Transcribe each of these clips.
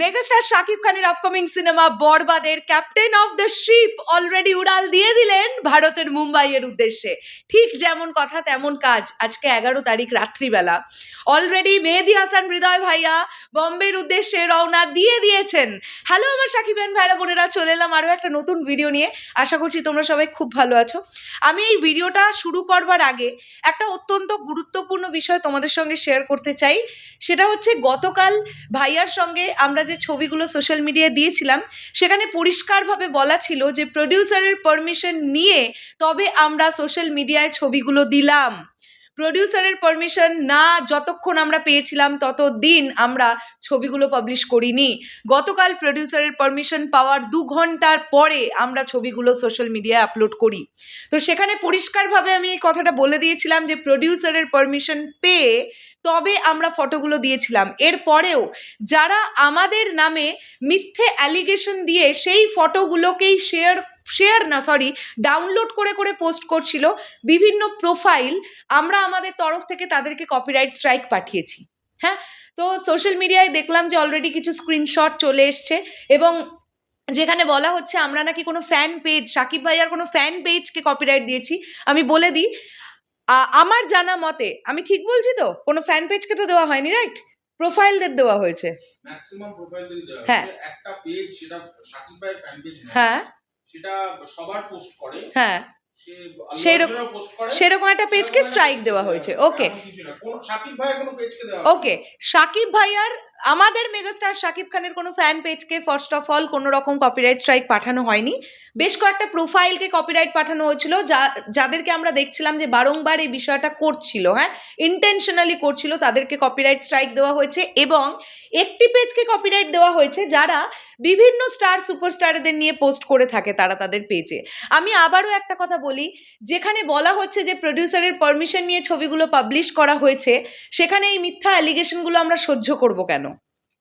Megastar Shakib খানের upcoming cinema বরবাদের captain of the ship already উড়াল দিয়ে দিলেন ভারতের মুম্বাইয়ের উদ্দেশ্যে। ঠিক যেমন কথা, তেমন কাজ। আজকে এগারো তারিখ রাত্রিবেলা। অলরেডি মেহেদি হাসান, হৃদয় ভাইয়া বম্বের উদ্দেশ্যে রওনা দিয়ে দিয়েছেন। হ্যালো আমার সাকিবেন ভাইরা, বোনেরা, চলে এলাম আরও একটা নতুন ভিডিও নিয়ে। আশা করছি তোমরা সবাই খুব ভালো আছো। আমি এই ভিডিওটা শুরু করবার আগে একটা অত্যন্ত গুরুত্বপূর্ণ বিষয় তোমাদের সঙ্গে শেয়ার করতে চাই। সেটা হচ্ছে গতকাল ভাইয়ার সঙ্গে আমরা যে ছবিগুলো সোশ্যাল মিডিয়ায় দিয়েছিলাম, সেখানে পরিষ্কারভাবে বলা ছিল যে প্রডিউসারের পারমিশন নিয়ে তবে আমরা সোশ্যাল মিডিয়ায় ছবিগুলো দিলাম। প্রডিউসারের পারমিশন না যতক্ষণ আমরা পেয়েছিলাম ততদিন আমরা ছবিগুলো পাবলিশ করিনি। গতকাল প্রডিউসারের পারমিশন পাওয়ার দু ঘণ্টার পরে আমরা ছবিগুলো সোশ্যাল মিডিয়ায় আপলোড করি। তো সেখানে পরিষ্কারভাবে আমি এই কথাটা বলে দিয়েছিলাম যে প্রডিউসারের পারমিশন পেয়ে তবে আমরা ফটোগুলো দিয়েছিলাম। এরপরেও যারা আমাদের নামে মিথ্যে অ্যালিগেশন দিয়ে সেই ফটোগুলোকেই শেয়ার শেয়ার না সরি ডাউনলোড করে করে পোস্ট করছিল বিভিন্ন প্রোফাইল আমরা আমাদের তরফ থেকে তাদেরকে কপিরাইট স্ট্রাইক পাঠিয়েছি। হ্যাঁ? তো সোশ্যাল মিডিয়ায় দেখলাম যে অলরেডি কিছু স্ক্রিনশট চলে এসছে এবং যেখানে বলা হচ্ছে আমরা নাকি কোনো ফ্যান পেজ সাকিব ভাইয়ার কোনো ফ্যান পেজকে কপিরাইট দিয়েছি। আমি বলে দিই আমার জানা মতে আমি ঠিক বলছি তো? কোনো ফ্যান পেজকে তো দেওয়া হয়নি রাইট প্রোফাইলদের দেওয়া হয়েছে। ম্যাক্সিমাম প্রোফাইল দেওয়া হ্যাঁ। একটা পেজ সেটা সাকিব ভাইয়ের ফ্যান পেজ হ্যাঁ। সেটা সবার পোস্ট করে। হ্যাঁ। সেরকম- একটা পেজকে স্ট্রাইক দেওয়া হয়েছে। ওকে ওকে সাকিব ভাইয়ার আমাদের মেগাস্টার সাকিব খানের কোনো ফ্যান পেজকে ফার্স্ট অফ অল কোনো রকম কপিরাইট স্ট্রাইক পাঠানো হয়নি। বেশ কয়েকটা প্রোফাইলকে কপিরাইট পাঠানো হয়েছিল যা যাদেরকে আমরা দেখছিলাম যে বারংবার এই বিষয়টা করছিল হ্যাঁ? ইন্টেনশনালি করছিল তাদেরকে কপিরাইট স্ট্রাইক দেওয়া হয়েছে এবং একটি পেজকে কপিরাইট দেওয়া হয়েছে যারা বিভিন্ন স্টার সুপারস্টারদের নিয়ে পোস্ট করে থাকে তারা তাদের পেজে আমি আবারও একটা কথা বলি, যেখানে বলা হচ্ছে যে প্রডিউসারের পারমিশন নিয়ে ছবিগুলো পাবলিশ করা হয়েছে, সেখানে এই মিথ্যা অ্যালিগেশনগুলো আমরা সহ্য করব কেন?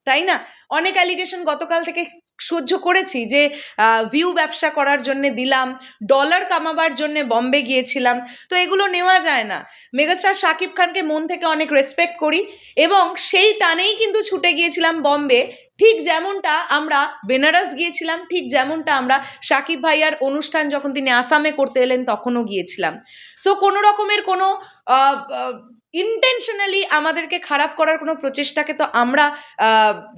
তাই না? অনেক অ্যালিগেশন গতকাল থেকে সহ্য করেছি যে ভিউ ব্যবসা করার জন্য দিলাম ডলার কামাবার জন্য বম্বে গিয়েছিলাম। তো এগুলো নেওয়া যায় না। মেগাস্টার শাকিব খানকে মন থেকে অনেক রেসপেক্ট করি এবং সেই টানেই কিন্তু ছুটে গিয়েছিলাম বম্বে ঠিক যেমনটা আমরা বেনারস গিয়েছিলাম, ঠিক যেমনটা আমরা সাকিব ভাইয়ার অনুষ্ঠান যখন তিনি আসামে করতে এলেন তখনও গিয়েছিলাম। সো কোনো রকমের কোনো ইন্টেনশনালি আমাদেরকে খারাপ করার কোনো প্রচেষ্টাকে তো আমরা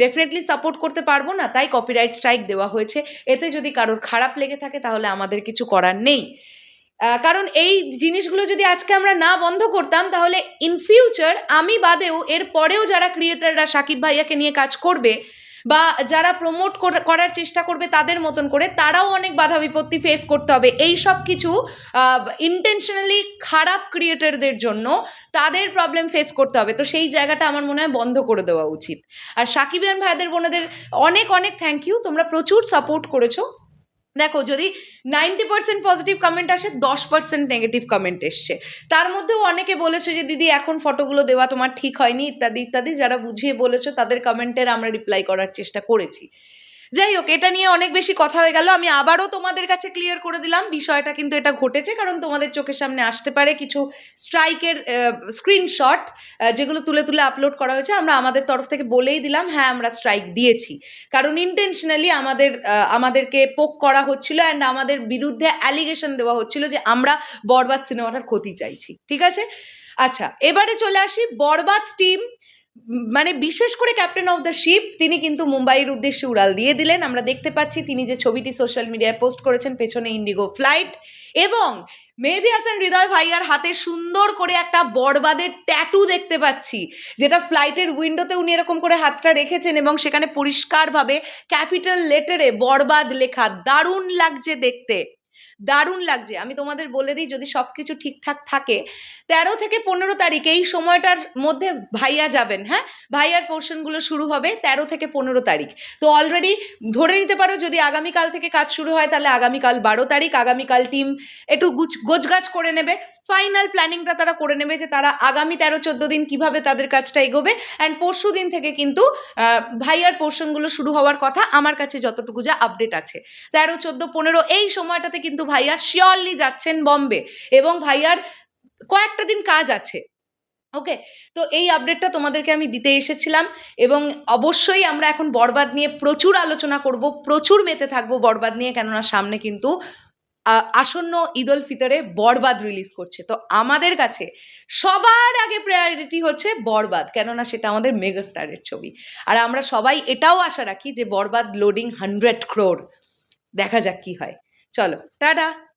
ডেফিনেটলি সাপোর্ট করতে পারব না। তাই কপিরাইট স্ট্রাইক দেওয়া হয়েছে। এতে যদি কারোর খারাপ লেগে থাকে, তাহলে আমাদের কিছু করার নেই। কারণ এই জিনিসগুলো যদি আজকে আমরা না বন্ধ করতাম, তাহলে ইন ফিউচার আমি বাদেও এর পরেও যারা ক্রিয়েটাররা সাকিব ভাইয়াকে নিয়ে কাজ করবে বা যারা প্রমোট করার চেষ্টা করবে তাদের মতন করে তারাও অনেক বাধা বিপত্তি ফেস করতে হবে। এই সব কিছু ইন্টেনশনালি খারাপ ক্রিয়েটারদের জন্য তাদের প্রবলেম ফেস করতে হবে। তো সেই জায়গাটা আমার মনে হয় বন্ধ করে দেওয়া উচিত। আর সাকিবিয়ান ভাইদের বোনেদের অনেক অনেক থ্যাংক ইউ তোমরা প্রচুর সাপোর্ট করেছ। দেখো, যদি নাইনটি পার্সেন্ট পজিটিভ কমেন্ট আসে, দশ পার্সেন্ট নেগেটিভ কমেন্ট এসছে। তার মধ্যেও অনেকে বলেছে যে, দিদি, এখন ফটোগুলো দেওয়া তোমার ঠিক হয়নি, ইত্যাদি ইত্যাদি। যারা বুঝিয়ে বলেছ, তাদের কমেন্টের আমরা রিপ্লাই করার চেষ্টা করেছি। যাই হোক, এটা নিয়ে অনেক বেশি কথা হয়ে গেল। আমি আবারও তোমাদের কাছে ক্লিয়ার করে দিলাম, বিষয়টা কিন্তু এটা ঘটেছে কারণ তোমাদের চোখের সামনে আসতে পারে কিছু স্ট্রাইকের স্ক্রিনশট যেগুলো তুলে তুলে আপলোড করা হয়েছে। আমরা আমাদের তরফ থেকে বলেই দিলাম হ্যাঁ আমরা স্ট্রাইক দিয়েছি। কারণ ইন্টেনশনালি আমাদের আমাদেরকে পোক করা হচ্ছিল অ্যান্ড আমাদের বিরুদ্ধে অ্যালিগেশন দেওয়া হচ্ছিল যে আমরা বরবাদ সিনেমাটার ক্ষতি চাইছি। ঠিক আছে? আচ্ছা এবারে চলে আসি বরবাদ টিম মানে বিশেষ করে ক্যাপ্টেন অফ দ্য শিপ তিনি কিন্তু মুম্বাইয়ের উদ্দেশ্যে উড়াল দিয়ে দিলেন। আমরা দেখতে পাচ্ছি তিনি যে ছবিটি সোশ্যাল মিডিয়ায় পোস্ট করেছেন, পেছনে ইন্ডিগো ফ্লাইট এবং মেহেদি হাসান হৃদয় ভাইয়ার হাতে সুন্দর করে একটা বরবাদের ট্যাটু দেখতে পাচ্ছি, যেটা ফ্লাইটের উইন্ডোতে উনি এরকম করে হাতটা রেখেছেন এবং সেখানে পরিষ্কারভাবে ক্যাপিটাল লেটারে বরবাদ লেখা দারুণ লাগছে দেখতে। দারুণ লাগছে। আমি তোমাদের বলে দিই, যদি সব কিছু ঠিকঠাক থাকে, তেরো থেকে পনেরো তারিখ এই সময়টার মধ্যে ভাইয়া যাবেন হ্যাঁ? ভাইয়ার পোর্শনগুলো শুরু হবে তেরো থেকে পনেরো তারিখ। তো অলরেডি ধরে নিতে পারো, যদি আগামীকাল থেকে কাজ শুরু হয়, তাহলে আগামীকাল বারো তারিখ, আগামীকাল টিম একটু গুছ, গোছগাছ করে নেবে। ফাইনাল প্ল্যানিংটা তারা করে নেবে যে তারা আগামী তেরো, চোদ্দ দিন কীভাবে তাদের কাজটা এগোবে অ্যান্ড পরশু দিন থেকে কিন্তু ভাইয়ার পোর্শনগুলো শুরু হওয়ার কথা আমার কাছে যতটুকু যা আপডেট আছে। তেরো, চোদ্দ, পনেরো এই সময়টাতে কিন্তু ভাইয়া শিওরলি যাচ্ছেন বম্বে এবং ভাইয়ার কয়েকটা দিন কাজ আছে। ওকে তো এই আপডেটটা তোমাদেরকে আমি দিতে এসেছিলাম এবং অবশ্যই আমরা এখন বরবাদ নিয়ে প্রচুর আলোচনা করব, প্রচুর মেতে থাকব বরবাদ নিয়ে কেননা সামনে কিন্তু আসন্ন ঈদ উল ফিতরে বরবাদ রিলিজ করছে। তো আমাদের কাছে সবার আগে প্রায়োরিটি হচ্ছে বরবাদ, কেননা সেটা আমাদের মেগাস্টারের ছবি। আর আমরা সবাই এটাও আশা রাখি যে বরবাদ লোডিং হান্ড্রেড ক্রোর দেখা যাক কি হয়। চলো, টাটা!